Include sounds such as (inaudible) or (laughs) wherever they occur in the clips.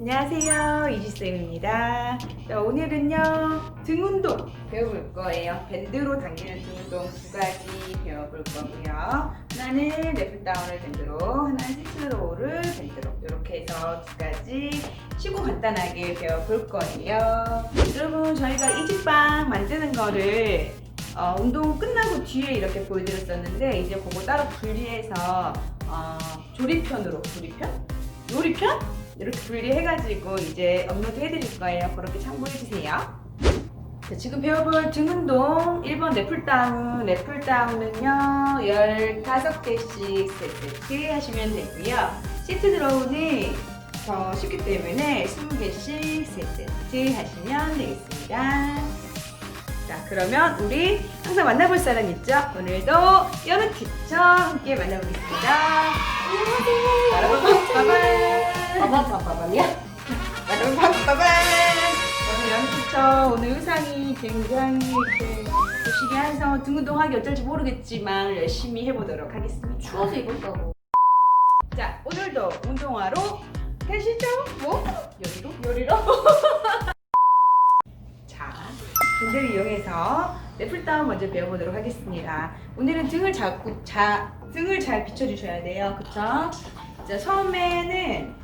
안녕하세요 이지쌤입니다. 자, 오늘은요 등 운동 배워볼 거예요. 밴드로 당기는 등 운동 두 가지 배워볼 거고요. 하나는 랩다운을 밴드로 하나는 시트로우를 밴드로. 이렇게 해서 두 가지 쉬고 간단하게 배워볼 거예요. 여러분 저희가 이집빵 만드는 거를 어, 운동 끝나고 뒤에 이렇게 보여드렸었는데 이제 그거 따로 분리해서 어, 조리편으로 조리편? 요리편? 이렇게 분리해가지고 이제 업로드 해드릴 거예요. 그렇게 참고해주세요. 자, 지금 배워볼 등 운동 1번 랩풀다운 랩풀다운은요 15개씩 세트 하시면 되고요. 시트 드로우는 더 쉽기 때문에 20개씩 세트 하시면 되겠습니다. 자 그러면 우리 항상 만나볼 사람 있죠? 오늘도 여느 티처 함께 만나보겠습니다. 안녕하세요. 빠밤. 여러분. 오늘 여느 티처 오늘 의상이 굉장히 이렇게 해서 등 운동하기 어쩔지 모르겠지만 열심히 해보도록 하겠습니다. 추워서 입을까고. 자 오늘도 운동화로 가시죠. 뭐? 여기로? 요리로? (laughs) 자, 등을 이용해서 랩풀다운 먼저 배워보도록 하겠습니다. 오늘은 등을 잡고 자 등을 잘 비춰주셔야 돼요. 그쵸? 자, 처음에는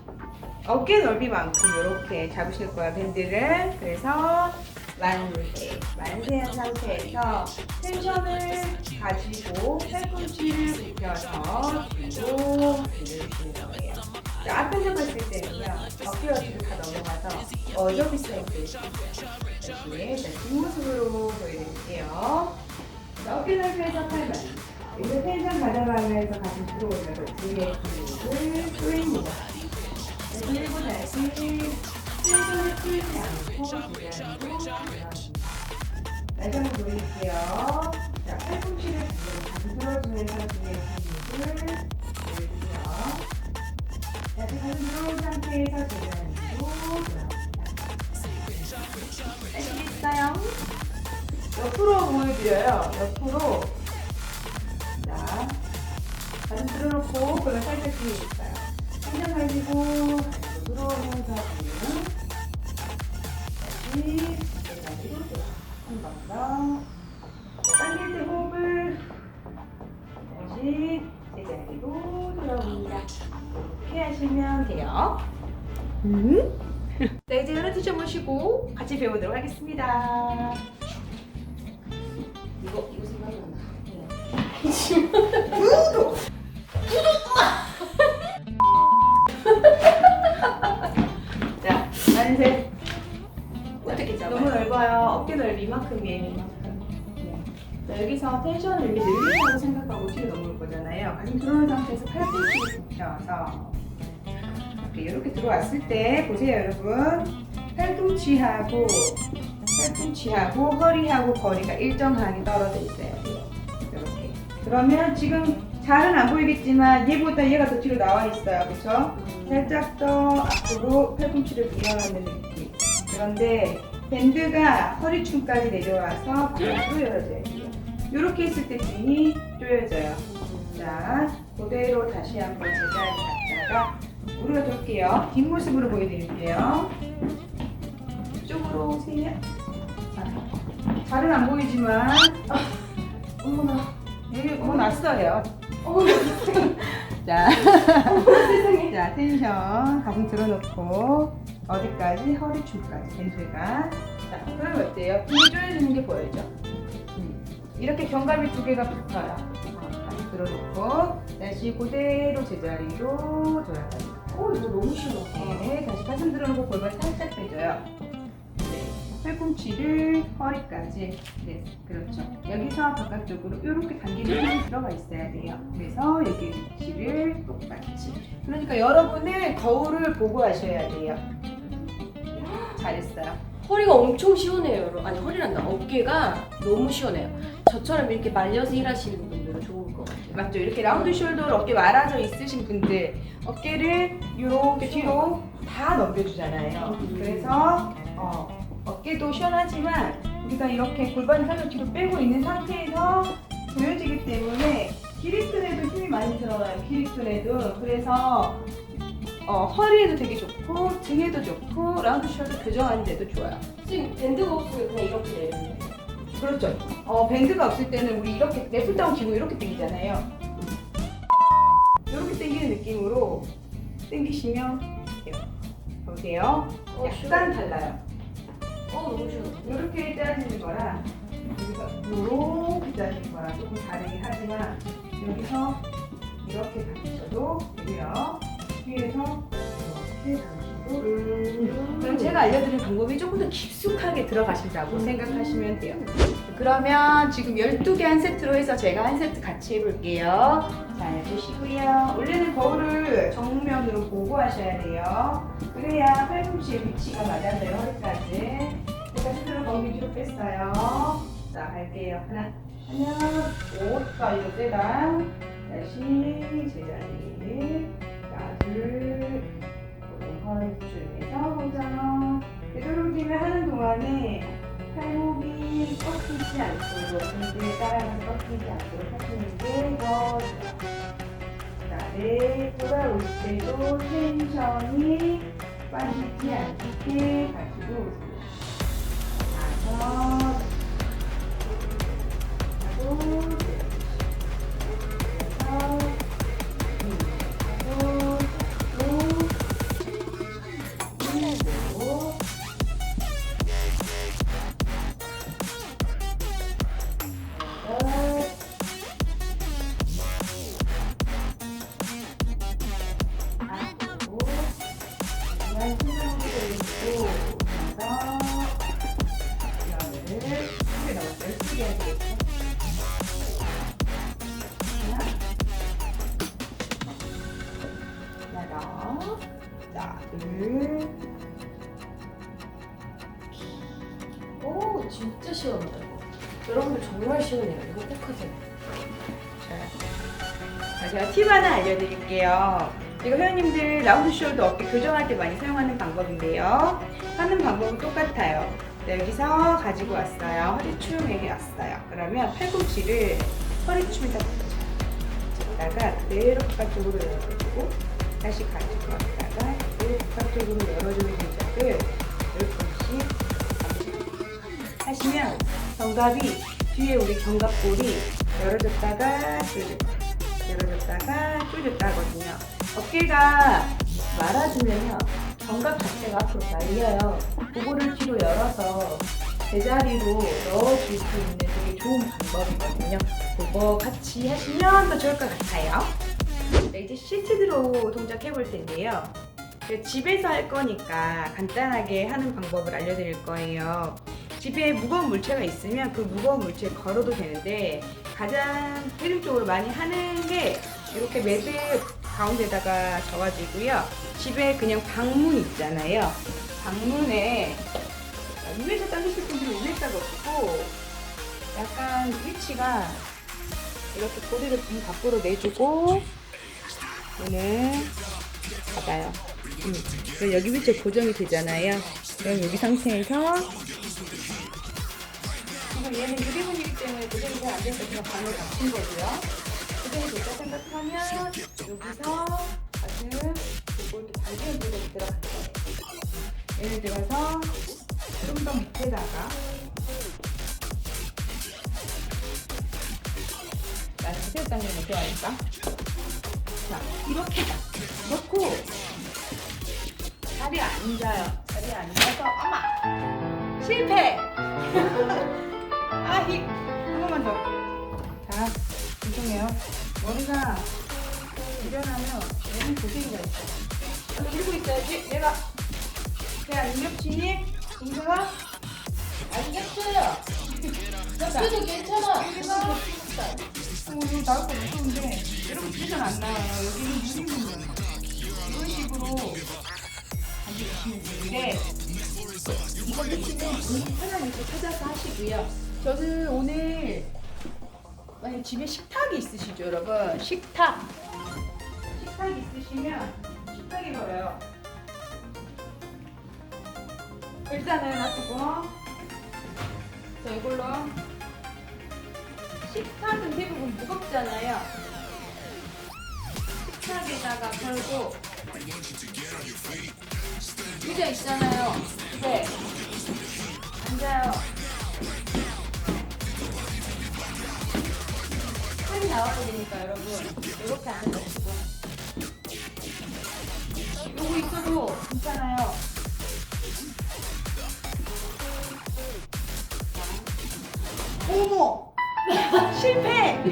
어깨 넓이만큼 이렇게 잡으실 거예요. 밴드를. 그래서 만세, 만세한 상태에서 텐션을 가지고 팔꿈치를 굽혀서 뒤로 들으시는 거예요. 자, 앞에서 봤을 때는요, 어깨와 뒤로 다 넘어가서 어저비 사이드 다시 자, 뒷모습으로 보여드릴게요. 자, 어깨 넓이에서 팔만. 이제 텐션 가져가면서 가슴 들어오면서 등에 근육을 조입니다. 그리고 다시 텐션을 풀지 않고. 다시 한번 보여드릴게요. 자, 팔꿈치를 가슴 들어주면서 등에 근육을 보여주세요. 다시 가슴 들어온 상태에서 들어갑니다. 아시겠어요? 옆으로 보여드려요. 옆으로. 자, 가슴 들어놓고 그걸 살짝 뒤에 있어요. 가지고 가지고 들어오면서 다시 들어. 한번 더. 당길 때 호흡을 다시 제자리로 들어옵니다. 이렇게 하시면 돼요. 음? 자 이제 여러 티셔 보시고 같이 배우도록 하겠습니다. 이거, 이거 생각난 자, 여기서 텐션을 이렇게 늘린다고 생각하고 뒤로 넘을 거잖아요. 가슴 들어온 상태에서 팔꿈치를 굽혀서 이렇게, 이렇게 들어왔을 때 보세요, 여러분. 팔꿈치하고 팔꿈치하고 허리하고 거리가 일정하게 떨어져 있어야 돼요. 이렇게. 그러면 지금 잘은 안 보이겠지만 얘보다 얘가 더 뒤로 나와 있어요. 그렇죠? 살짝 더 앞으로 팔꿈치를 밀어넣는 느낌. 그런데 밴드가 허리춤까지 내려와서 열어져야 돼요. 이렇게 했을 때 등이 조여져요. 자, 그대로 다시 한번 제자리 갔다가 우리가 돌게요. 뒷모습으로 보여드릴게요. 이쪽으로 오세요. 자, 잘은 안 보이지만 어머나. 여기 뭐 났어요. 어머나. 자, 세상에. 자 텐션 가슴 들어놓고 어디까지 허리춤까지 밴드가 자 그럼 어때요? 뒤로 조여지는 게 보여죠? 음. 이렇게 견갑이 두 개가 붙어요. 어, 가슴 들어놓고 다시 그대로 제자리로 돌아갑니다. 어, 이거 너무 시원하다. 네, 다시 가슴 들어놓고 골반 살짝 빼줘요. 네, 팔꿈치를 허리까지. 네, 그렇죠. 여기서 바깥쪽으로 이렇게 당기는 힘이 들어가 있어야 돼요. 그래서 여기 위치를 똑같이. 그러니까 여러분은 거울을 보고 하셔야 돼요. 네, 잘했어요. 허리가 엄청 시원해요, 여러분. 아니, 허리란다. 어깨가 너무 시원해요. 저처럼 이렇게 말려서 일하시는 분들은 좋을 것 같아요. 맞죠? 이렇게 라운드 숄더로 어깨 말아져 있으신 분들 어깨를 이렇게 뒤로 다 넘겨주잖아요. 음. 그래서 어, 어깨도 시원하지만 우리가 이렇게 골반을 살짝 뒤로 빼고 있는 상태에서 조여지기 때문에 기립근에도 힘이 많이 들어가요. 기립근에도 그래서 어, 허리에도 되게 좋고 등에도 좋고 라운드 숄더 교정하는 데도 좋아요. 지금 밴드가 없으면 그냥 이렇게 내리는 거예요. 그렇죠. 어, 밴드가 없을 때는 우리 이렇게 랩다운 기고 이렇게 당기잖아요. 이렇게 당기는 느낌으로 당기시면 돼요. 보세요. 어, 약간. 달라요. 어, 너무 시원해. 이렇게 짜지는 거랑 여기서 이렇게 짜지는 거랑 조금 다르긴 하지만 여기서 이렇게 당기셔도 되고요. 위에서 이렇게 당기셔도 그럼 제가 알려드린 방법이 조금 더 깊숙하게 들어가신다고 생각하시면 돼요. 그러면 지금 12개 한 세트로 해서 제가 한 세트 같이 해볼게요. 자, 해주시고요. 원래는 거울을 정면으로 보고 하셔야 돼요. 그래야 팔꿈치의 위치가 맞아져요, 허리까지. 제가 스스로 거기 뒤로 뺐어요. 자, 갈게요. 하나, 하나, 오, 자, 이거 세당. 다시 제자리. 자, 둘, 동안에 팔목이 꺾이지 않도록 등에 따라가서 꺾이지 않도록 하시는 게 더. 그다음에 돌아올 때도 텐션이 빠지지 않게 가지고 오세요. 다섯, 오, 진짜 시원하다. 여러분들 정말 시원해요. 이거 꼭 하세요. 자, 제가 팁 하나 알려드릴게요. 이거 회원님들 라운드 숄더 어깨 교정할 때 많이 사용하는 방법인데요. 하는 방법은 똑같아요. 네, 여기서 가지고 왔어요. 허리춤에 왔어요. 그러면 팔꿈치를 허리춤에다 붙여요. 다가 그대로 바깥쪽으로 열어주고 다시 가지고 왔다가 바깥쪽으로 열어주는 동작을 10번씩 하시면 견갑이 뒤에 우리 견갑골이 열어졌다가 조여졌다. 열어졌다가 조여졌다 하거든요. 어깨가 말아주면요. 견갑 자체가 앞으로 말려요. 그거를 뒤로 열어서 제자리로 넣어줄 수 있는 되게 좋은 방법이거든요. 그거 같이 하시면 더 좋을 것 같아요. 네, 이제 시트 드로 동작 해볼 텐데요. 그 집에서 할 거니까 간단하게 하는 방법을 알려드릴 거예요 집에 무거운 물체가 있으면 그 무거운 물체에 걸어도 되는데 가장 효율적으로 많이 하는 게 이렇게 매듭 가운데다가 적어지고요. 집에 그냥 방문 있잖아요. 방문에 위에서 당기실 분들은 위에다가 없고 약간 위치가 이렇게 고리를 좀 밖으로 내주고 얘는 받아요. 음, 여기 위치에 고정이 되잖아요. 그럼 여기 상태에서 지금 얘는 유리문이기 때문에 고정이 잘안 되니까 그냥 방을 닫힌 거고요. 고정이 됐다 생각하면 여기서 가슴 그리고 반지름 고정이 들어갈 거예요. 예를 들어서 좀 더 밑에다가 나 자세히 당기는 거 좋아하니까 자 이렇게 놓고 자리에 앉아요. 자리에 앉아서 엄마 실패. (laughs) 아히 한 번만 더. 자 죄송해요. 머리가 일어나면 너무 고생이가 있어. 들고 있어야지. 내가 야 임력진이 동생아 알겠어요. 자, 그래도 괜찮아. 어, 이거 나올 거 무서운데 여러분 집에서는 안 나와요. 여기는 무리문이에요. 이런 식으로 되는데 이거 밑에는 본인 위치 찾아서 하시고요. 저는 오늘 만약 집에 식탁이 있으시죠, 여러분? 식탁. 식탁 있으시면 식탁에 걸어요. 일단은 놔두고 자 이걸로 식탁은 대부분 무겁잖아요. 식탁 바닥에다가 걸고 의자 있잖아요. 네. 앉아요. 팔이 나와버리니까 여러분 이렇게 앉아주시고 요거 있어도 괜찮아요. 어머! (laughs) 실패! (laughs)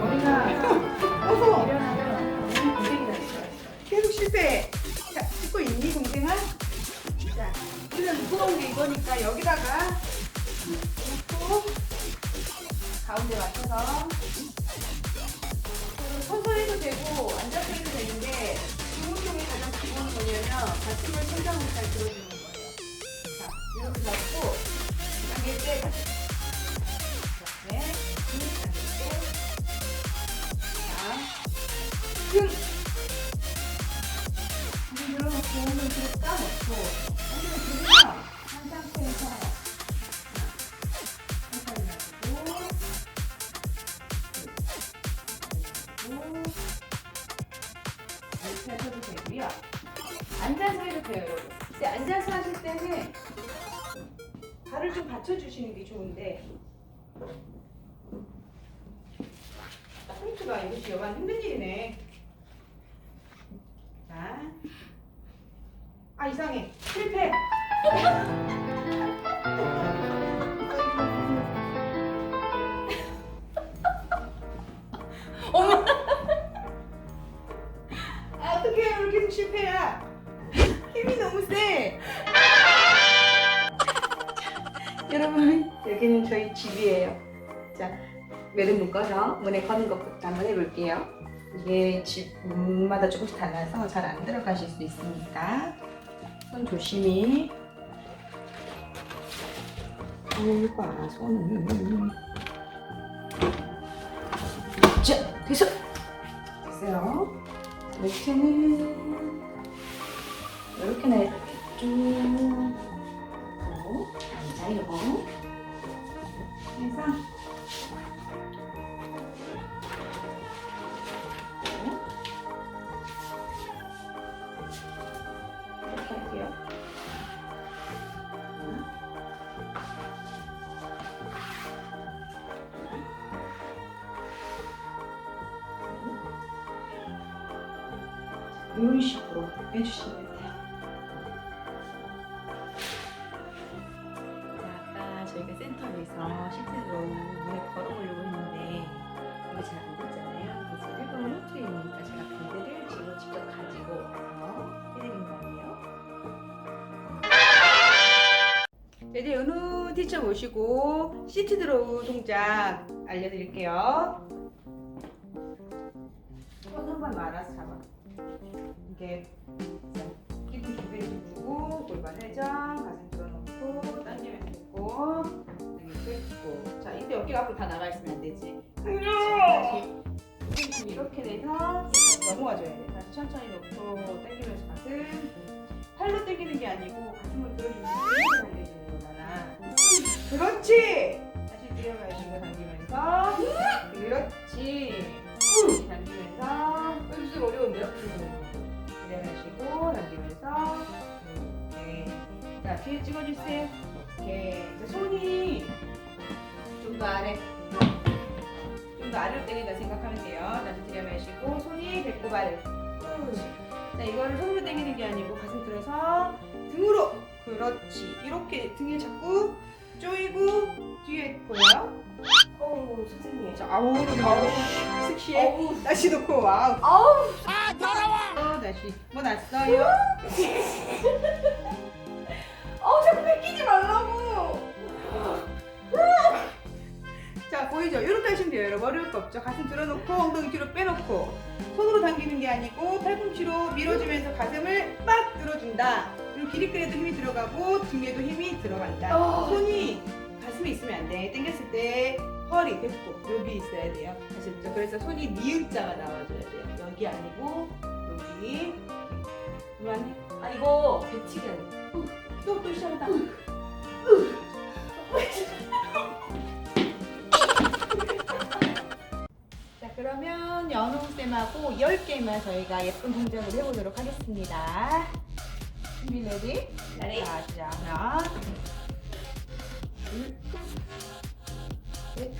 머리가 어서 우리는 무거운 게 이거니까 여기다가 놓고 가운데 맞춰서 서서 해도 되고 앉아서 해도 되는데 이 운동의 가장 기본은 뭐냐면 가슴을 천장을 잘 들어주는 거예요. 자, 이렇게 잡고 당길 때 되고요. 앉아서 해도 돼요, 여러분. 근데 앉아서 하실 때는 발을 좀 받쳐주시는 게 좋은데 포인트가 이것이 여간 힘든 일이네. 매듭 묶어서 문에 거는 것부터 한번 해볼게요. 이게 집 문마다 조금씩 달라서 잘 안 들어가실 수 있으니까 손 조심히. 손과 손을. 자, 됐어. 됐어요. 이렇게는 이렇게나 이렇게 쭉 하고 앉아요. 해서 이런 식으로 해주시면 돼요. 아까 저희가 센터에서 시트로 문에 걸어보려고 했는데 이거 잘안 됐잖아요. 그래서 일본은 호텔이니까 제가 밴드를 지금 직접 가지고 와서 해드린 거예요. 네, 이제 은우 티처 모시고 시트 드로우 동작 알려드릴게요. 이게 기둥 두 개를 주고 골반 회전 가슴 들어놓고 당기면 됐고 여기 됐고. 자 이때 어깨가 앞으로 다 나가 있으면 안 되지? 다시 이렇게 돼서 넘어와줘야 돼. 다시 천천히 놓고 당기면서 가슴. 팔로 당기는 게 아니고 가슴을 들어주면서 당겨주는 거잖아. 그렇지! 다시 들여가지고 당기면서 자 뒤에 찍어주세요 이렇게 손이 좀 더 아래 좀 더 아래로 당긴다 생각하면 돼요 다시 들여마시고 손이 배꼽 아래 자 이거를 손으로 당기는 게 아니고 가슴 들어서 등으로 그렇지 이렇게 등을 잡고 조이고 뒤에 보여요? 어우 선생님. 자 아우 아우 섹시해 어우. 다시 놓고 와우 아우. 또 다시 뭐 났어요? (laughs) 보이죠? 이렇게 하시면 돼요 여러분. 어려울 거 없죠? 가슴 들어놓고 엉덩이 뒤로 빼놓고 손으로 당기는 게 아니고 팔꿈치로 밀어주면서 가슴을 빡 들어준다. 그리고 기립근에도 힘이 들어가고 등에도 힘이 들어간다. 어. 손이 가슴에 있으면 안돼. 당겼을 때 허리, 배꼽 여기 있어야 돼요. 아시죠? 그래서 손이 니은자가 나와줘야 돼요. 여기 아니고 여기. 그만해. 아 이거 배치기 아니야. 또또 시작하다 (laughs) 자 그러면 연홍 쌤하고 하고 10개만 저희가 예쁜 동작을 해보도록 하겠습니다. 준비 레디? 레디. 자, 자, 하나, 둘, 셋,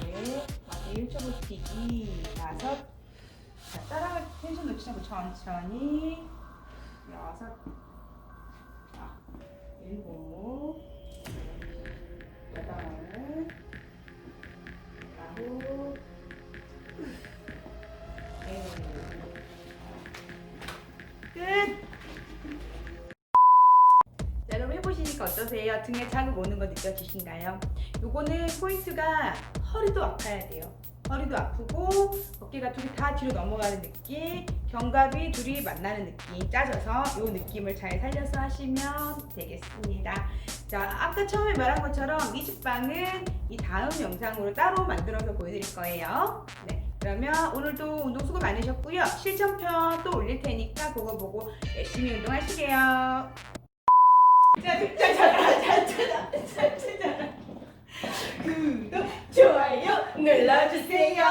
넷, 맞아, 1초 버티기, 다섯, 자, 따라갈 때 텐션 놓치지 않고 천천히, 여섯, 자, 일곱, 여덟, 아홉, 자, 여러분 해보시니까 어떠세요? 등에 자극 오는 거 느껴지신가요? 요거는 포인트가 허리도 아파야 돼요. 허리도 아프고 어깨가 둘이 다 뒤로 넘어가는 느낌, 견갑이 둘이 만나는 느낌 짜져서 요 느낌을 잘 살려서 하시면 되겠습니다. 자, 아까 처음에 말한 것처럼 이 집방은 이 다음 영상으로 따로 만들어서 보여드릴 거예요. 네. 그러면 오늘도 운동 수고 많으셨고요. 실전편 또 올릴 테니까 그거 보고 열심히 운동하시게요. 자, 짜자라, 짜자라, 짜자라. 구독, 좋아요 눌러주세요.